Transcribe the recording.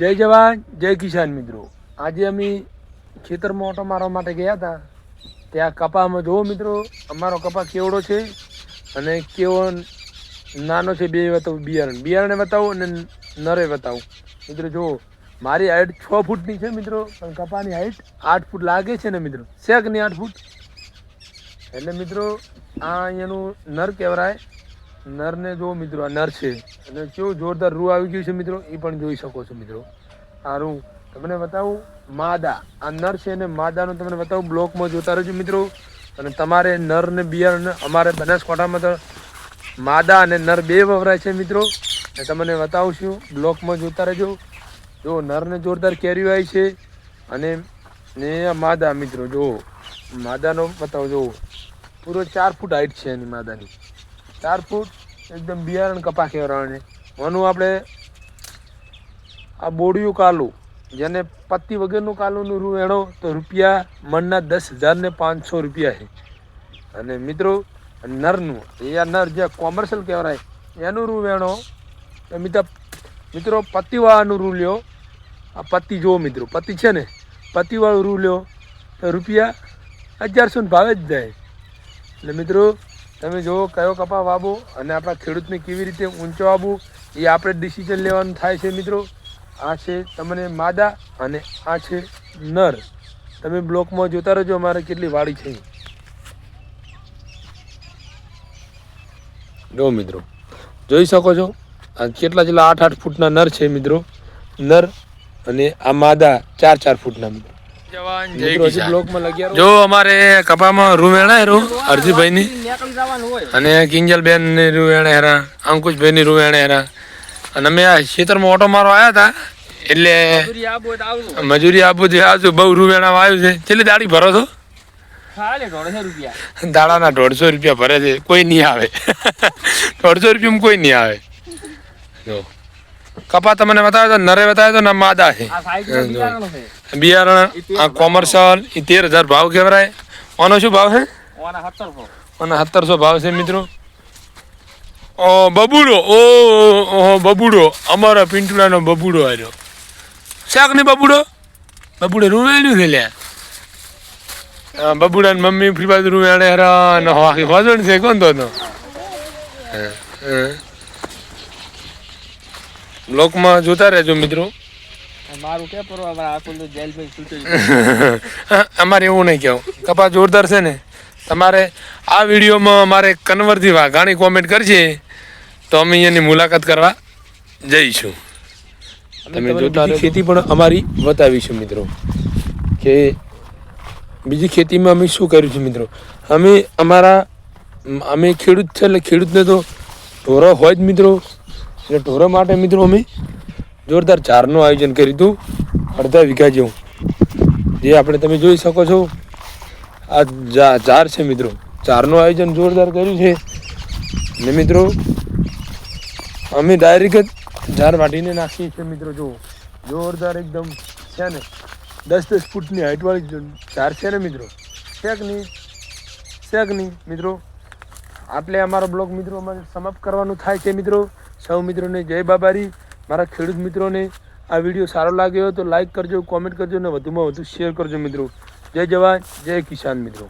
જય જવાન, જય કિસાન મિત્રો. આજે અમે ખેતરમાં ઓટો મારવા માટે ગયા હતા. ત્યાં કપામાં જુઓ મિત્રો, અમારો કપા કેવડો છે અને કેવો નાનો છે બે બતાવું, બિયારણ. બિયારણે બતાવું અને નરે બતાવું. મિત્રો જુઓ, મારી હાઈટ છ ફૂટની છે મિત્રો, પણ કપાની હાઈટ આઠ ફૂટ લાગે છે ને મિત્રો? શેકની આઠ ફૂટ? એટલે મિત્રો, આ અહીંયાનું નર કહેવાય. નરને જો મિત્રો, આ નર છે. અને કેવું જોરદાર રૂ આવી ગયું છે મિત્રો, એ પણ જોઈ શકો છો મિત્રો. આ રૂ તમને બતાવું, માદા. આ નર છે અને માદાનું તમને બતાવું, બ્લોકમાં જોતા રહેજો મિત્રો. અને તમારે નર ને બિયારણ અમારે બનાસકાંઠામાં તો માદા અને નર બે વપરાય છે મિત્રો. અને તમને બતાવું છું બ્લોકમાં જોતા રહેજો. જો નરને જોરદાર કેરી આવી છે. અને ને માદા મિત્રો જો માદાનો બતાવો જો પૂરો ચાર ફૂટ હાઈટ છે એની માદાની. ચાર ફૂટ, એકદમ બિયારણ કપા કહેવાને મનું આપણે આ બોડિયું કાલું, જેને પત્તી વગરનું કાલુનું રૂ એણો, તો રૂપિયા મનના દસ હજારને પાંચસો રૂપિયા છે. અને મિત્રો નરનું, એ આ નર જે કોમર્શિયલ કહેવાય, એનું રૂ વેણો મિત્ર મિત્રો, પત્તીવાળાનું રૂ લ્યો. આ પત્તી જુઓ મિત્રો, પત્તી છે ને, પત્તીવાળું રૂ લ્યો, તો રૂપિયા અગિયારસો ભાવે જ જાય. એટલે મિત્રો તમે જુઓ કયો કપા વાવો અને આપણા ખેડૂતને કેવી રીતે ઊંચો આવવું, એ આપણે ડિસિઝન લેવાનું થાય છે મિત્રો. આ છે તમને માદા અને આ છે નર. તમે બ્લોકમાં જોતા રહેજો અમારે કેટલી વાડી છે. જો મિત્રો, જોઈ શકો છો, આ કેટલા જેટલા આઠ આઠ ફૂટના નર છે મિત્રો. નર અને આ માદા ચાર ચાર ફૂટના મિત્રો. જો અમારે કપામાં રૂમ એણા રૂ અરજીભાઈ ની નીકળી જવાનું હોય અને કિંજલ બેનની રૂ એણે હેરા અંકુશભાઈ ની રૂ એણે હેરા અને અમે આ ખેતરમાં ઓટો મારો આવ્યા હતા એટલે મજૂરી આપું છે. આજુ બહુ રૂ વેણામાં આવ્યું છે. છેલ્લી દાડી ભરો છો? દાડાના દોઢસો રૂપિયા ભરે છે કોઈ નહીં આવે. દોઢસો રૂપિયામાં કોઈ નહીં આવે. જો. કપા તમને બતાવ્યો તો નરે બતાવ્યો તો ના માદા છે. બિયારણ આ કોમર્શિયલ એ તેર હજાર ભાવ કહેવાય આનો શું ભાવ છે? ઓના સત્તરસો. ભાવ છે મિત્રો. ઓ બબુડો. ઓ બબુડો. અમારા પિંટુડાનો બબુડો આવ્યો શાક ને બબુડો? બબુડે રૂવેલું છે લ્યા. બબુડા ને મમ્મી ફ્રી બાજુ રૂવેણે હરા ને હાકી છે કોણ તો તો? હા, હા. બ્લોકમાં જોતા રહેજો મિત્રો. મારું કે પરવા મારા આખું તો જેલ ભાઈ છૂટી અમારે એવું નહીં કહેવું. કપા જોરદાર છે ને. તમારે આ વિડીયોમાં અમારે કન્વરથી વાઘાણી કોમેન્ટ કરશે તો અમે અહીંયાની મુલાકાત કરવા જઈશું. તમે જોતા ખેતી પણ અમારી બતાવીશું મિત્રો. કે બીજી ખેતીમાં અમે શું કર્યું છે મિત્રો? અમે અમારા અમે ખેડૂત છે એટલે ખેડૂતને તો ઢોરા હોય જ મિત્રો. એટલે ઢોરો માટે મિત્રો અમે જોરદાર ચારનું આયોજન કર્યું હતું. અડધા વીઘા જેવું. જે આપણે તમે જોઈ શકો છો, આ ઝાર છે મિત્રો. ચારનું આયોજન જોરદાર કર્યું છે. ને મિત્રો, અમે ડાયરેક્ટ જ ઝાર વાટીને નાખીએ છીએ મિત્રો, જુઓ. જોરદાર એકદમ છે ને. દસ દસ ફૂટની હાઈટવાળી ઝાર છે ને મિત્રો. શેક નહીં? શેક નહીં, મિત્રો? આટલે અમારો બ્લોગ મિત્રો અમારે સમાપ્ત કરવાનું થાય છે, મિત્રો. સૌ મિત્રોને જય બાબારી. મારા ખેડૂત મિત્રોને આ વીડિયો સારો લાગ્યો તો લાઇક કરજો કોમેન્ટ કરજો અને વધુમાં વધુ શેર કરજો મિત્રો. જય જવાન, જય કિસાન મિત્રો.